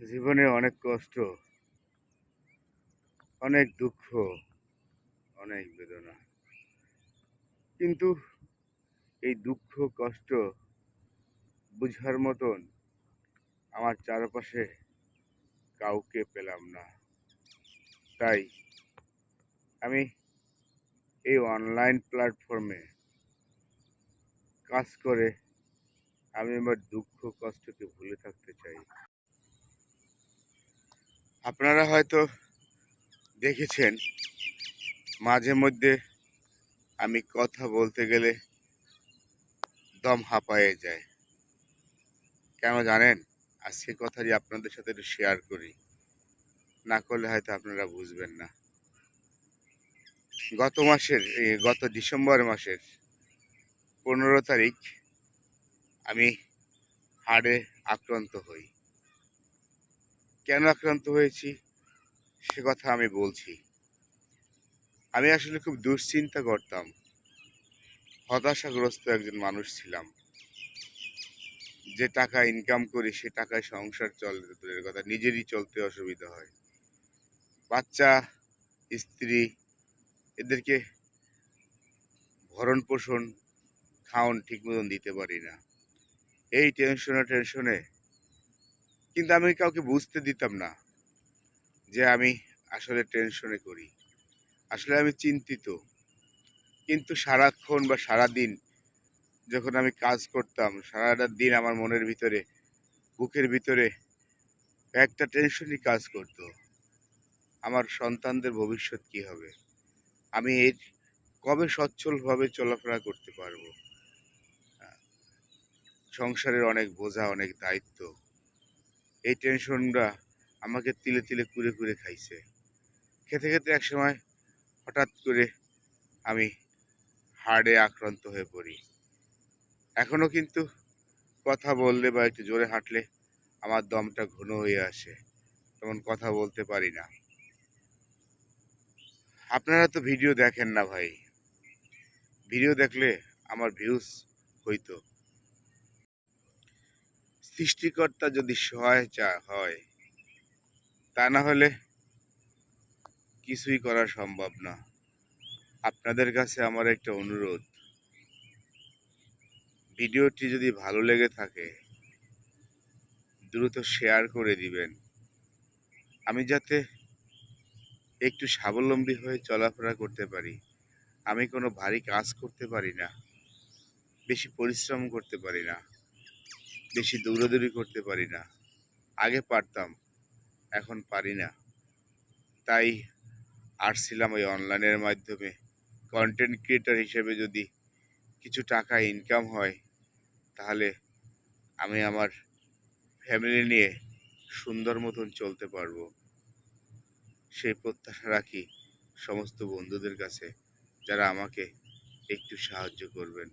জীবনে অনেক কষ্ট, অনেক দুঃখ, অনেক বেদনা। কিন্তু এই দুঃখ, কষ্ট বুঝার মতন আমার চারপাশে কাউকে পেলাম না। তাই আমি এই অনলাইন প্ল্যাটফর্মে কাজ করে আমি আমার দুঃখ, কষ্টকে ভুলে থাকতে চাই। আপনারা হয়তো দেখেছেন, মাঝে মধ্যে আমি কথা বলতে গেলে দম হাঁপায়ে যায়। কেন জানেন? আজকে কথাটি আপনাদের সাথে একটু শেয়ার করি। না করলে হয়তো আপনারা বুঝবেন না। গত মাসের গত ডিসেম্বর মাসের পনেরো তারিখ আমি হাড়ে আক্রান্ত হই। কেন আক্রান্ত হয়েছি, সে কথা আমি বলছি। আমি আসলে খুব দুশ্চিন্তা করতাম। হতাশাগ্রস্ত একজন মানুষ ছিলাম। যে টাকা ইনকাম করি, সে টাকায় সংসার চলে দূরের কথা, নিজেরই চলতে অসুবিধা হয়। বাচ্চা, স্ত্রী, এদেরকে ভরণ পোষণ খাওন ঠিক মতন দিতে পারি না। এই টেনশনে টেনশনে কিন্তু আমি কাউকে বুঝতে দিতাম না যে আমি আসলে টেনশনে করি। আসলে আমি চিন্তিত। কিন্তু সারাক্ষণ বা সারা দিন যখন আমি কাজ করতাম, সারাটা দিন আমার মনের ভিতরে, বুকের ভিতরে একটা টেনশনই কাজ করতো। আমার সন্তানদের ভবিষ্যৎ কি হবে? আমি এর কবে সচ্ছলভাবে চলাফেরা করতে পারব? সংসারের অনেক বোঝা, অনেক দায়িত্ব। এই টেনশনটা আমাকে তিলে তিলে কুড়ে কুড়ে খাইছে। খেতে খেতে এক সময় হঠাৎ করে আমি হার্টে আক্রান্ত হয়ে পড়ি। এখনও কিন্তু কথা বললে বা একটু জোরে হাঁটলে আমার দমটা ঘন হয়ে আসে, তেমন কথা বলতে পারি না। আপনারা তো ভিডিও দেখেন না ভাই। ভিডিও দেখলে আমার ভিউজ হইতো। সৃষ্টিকর্তা যদি সহায়তা হয়, তা না হলে কিছুই করা সম্ভব না। আপনাদের কাছে আমার একটা অনুরোধ। ভিডিওটি যদি ভালো লেগে থাকে, দ্রুত শেয়ার করে দিবেন। আমি যাতে একটু স্বাবলম্বী হয়ে চলাফেরা করতে পারি। আমি কোনো ভারী কাজ করতে পারি না। বেশি পরিশ্রম করতে পারি না। বেশি দৌড়াদৌড়ি করতে পারি না। আগে পারতাম, এখন পারি না। তাই আসছিলাম ওই অনলাইনের মাধ্যমে। কন্টেন্ট ক্রিয়েটার হিসেবে যদি কিছু টাকা ইনকাম হয়, তাহলে আমি আমার ফ্যামিলি নিয়ে সুন্দর মতন চলতে পারব। সেই প্রত্যাশা রাখি সমস্ত বন্ধুদের কাছে, যারা আমাকে একটু সাহায্য করবেন।